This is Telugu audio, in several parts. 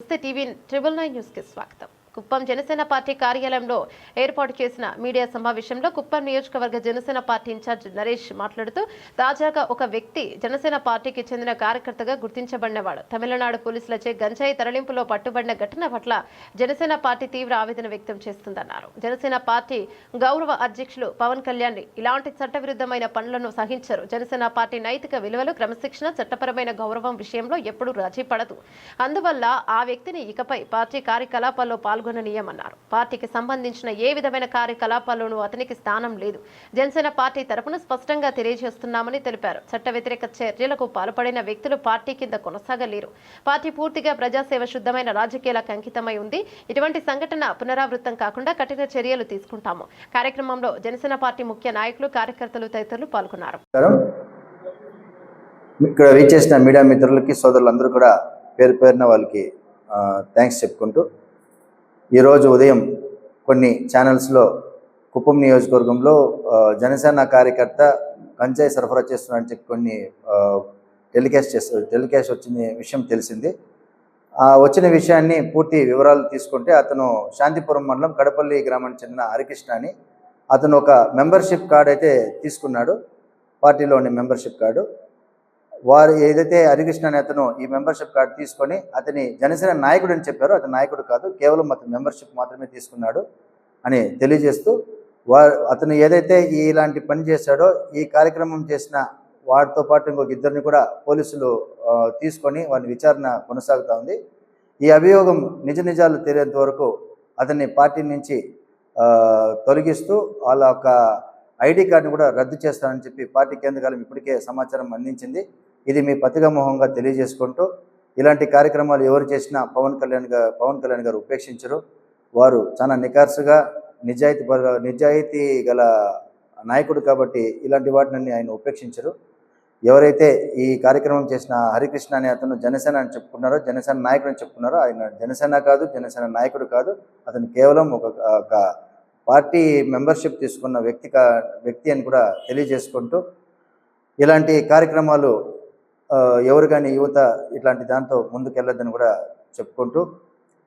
నమస్తే టీవీ ట్రిబుల్ నైన్ న్యూస్ కి స్వాగతం కుప్పం జనసేన పార్టీ కార్యాలయంలో ఏర్పాటు చేసిన మీడియా సమావేశంలో కుప్పం నియోజకవర్గ జనసేన పార్టీ ఇన్ఛార్జ్ నరేష్ మాట్లాడుతూ తాజాగా ఒక వ్యక్తి జనసేన పార్టీకి చెందిన కార్యకర్తగా గుర్తించబడినవాడు. తమిళనాడు పోలీసులచే గంజాయి తరలింపులో పట్టుబడిన ఘటన పట్ల జనసేన పార్టీ తీవ్ర ఆవేదన వ్యక్తం చేస్తుందన్నారు. జనసేన పార్టీ గౌరవ అధ్యక్షులు పవన్ కళ్యాణ్ ఇలాంటి చట్టవిరుద్ధమైన పనులను సహించరు. జనసేన పార్టీ నైతిక విలువలు క్రమశిక్షణ చట్టపరమైన గౌరవం విషయంలో ఎప్పుడూ రాజీ పడదు అందువల్ల ఆ వ్యక్తిని ఇకపై పార్టీ కార్యకలాపాల్లో పాల్గొననీయమన్నారు. పార్టీకి సంబంధించిన ఏ విధమైన కార్యకలాపాల్లోనూ అతనికి స్థానం లేదు. జనసేన పార్టీ తరపున స్పష్టంగా తెలియజేస్తున్నామని తెలిపారు. చట్ట వ్యతిరేక చర్యలకు పాల్పడిన వ్యక్తులు పార్టీ కింద కొనసాగలేరు. పార్టీ పూర్తిగా ప్రజాసేవ శుద్ధమైన రాజకీయాలకు అంకితమై ఉంది. ఇటువంటి సంఘటన పునరావృతం కాకుండా కఠిన చర్యలు తీసుకుంటాము. కార్యక్రమంలో జనసేన పార్టీ ముఖ్య నాయకులు కార్యకర్తలు తదితరులు పాల్గొన్నారు. ఇక్కడ రీచ్ చేసిన మీడియా మిత్రులకి సోదరులందరూ కూడా పేరు పేరున వాళ్ళకి థ్యాంక్స్ చెప్పుకుంటూ ఈరోజు ఉదయం కొన్ని ఛానల్స్లో కుప్పం నియోజకవర్గంలో జనసేన కార్యకర్త గంజాయి సరఫరా చేస్తున్నారని చెప్పి కొన్ని టెలికాస్ట్ చేస్తారు టెలికాస్ట్ వచ్చిన విషయం తెలిసింది. ఆ వచ్చిన విషయాన్ని పూర్తి వివరాలు తీసుకుంటే అతను శాంతిపురం మండలం కడపల్లి గ్రామానికి చెందిన హరికృష్ణ అని. అతను ఒక మెంబర్షిప్ కార్డ్ అయితే తీసుకున్నాడు. పార్టీలోని మెంబర్షిప్ కార్డు వారు ఏదైతే హరికృష్ణ అనే అతను ఈ మెంబర్షిప్ కార్డు తీసుకొని అతని జనసేన నాయకుడు అని చెప్పారు అతని నాయకుడు కాదు కేవలం అతని మెంబర్షిప్ మాత్రమే తీసుకున్నాడు అని తెలియజేస్తూ వారు అతను ఏదైతే ఇలాంటి పని చేశాడో ఈ కార్యక్రమం చేసిన వారితో పాటు ఇంకొక ఇద్దరిని కూడా పోలీసులు తీసుకొని వారి విచారణ కొనసాగుతూ ఉంది. ఈ అభియోగం నిజ నిజాలు తెలియంత వరకు అతన్ని పార్టీ నుంచి తొలగిస్తూ వాళ్ళ యొక్క ఐడి కార్డుని కూడా రద్దు చేస్తానని చెప్పి పార్టీ కేంద్రకాలం ఇప్పటికే సమాచారం అందించింది. ఇది మీ పతిగమోహంగా తెలియజేసుకుంటూ ఇలాంటి కార్యక్రమాలు ఎవరు చేసినా పవన్ కళ్యాణ్ గారు పవన్ కళ్యాణ్ గారు ఉపేక్షించరు. వారు చాలా నికార్సుగా నిజాయితీ పర- నిజాయితీ గల నాయకుడు కాబట్టి ఇలాంటి వాటిని ఆయన ఉపేక్షించరు. ఎవరైతే ఈ కార్యక్రమం చేసిన హరికృష్ణ అనే అతను జనసేన అని చెప్పుకున్నారో జనసేన నాయకుడు అని చెప్పుకున్నారో ఆయన జనసేన కాదు జనసేన నాయకుడు కాదు. అతను కేవలం ఒక ఒక పార్టీ మెంబర్షిప్ తీసుకున్న వ్యక్తి కా వ్యక్తి అని కూడా తెలియజేసుకుంటూ ఇలాంటి కార్యక్రమాలు ఎవరు కానీ యువత ఇట్లాంటి దాంతో ముందుకెళ్ళొద్దని కూడా చెప్పుకుంటూ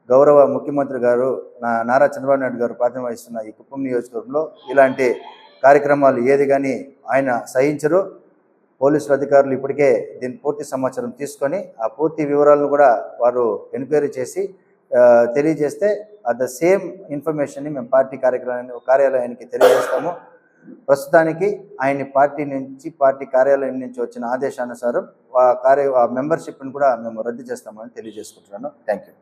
గౌరవ ముఖ్యమంత్రి గారు నా నారా చంద్రబాబు నాయుడు గారు ప్రాతినిధ్యం వహిస్తున్న ఈ కుప్పం నియోజకవర్గంలో ఇలాంటి కార్యక్రమాలు ఏది కానీ ఆయన సహించరు. పోలీసులు అధికారులు ఇప్పటికే దీని పూర్తి సమాచారం తీసుకొని ఆ పూర్తి వివరాలను కూడా వారు ఎంక్వైరీ చేసి తెలియజేస్తే అట్ ద సేమ్ ఇన్ఫర్మేషన్ని మేము పార్టీ కార్యక్రమాన్ని కార్యాలయానికి తెలియజేస్తాము. ప్రస్తుతానికి ఆయన్ని పార్టీ నుంచి పార్టీ కార్యాలయం నుంచి వచ్చిన ఆదేశానుసారం ఆ కార్య ఆ మెంబర్షిప్ని కూడా మేము రద్దు చేస్తామని తెలియజేసుకుంటున్నాను. Thank you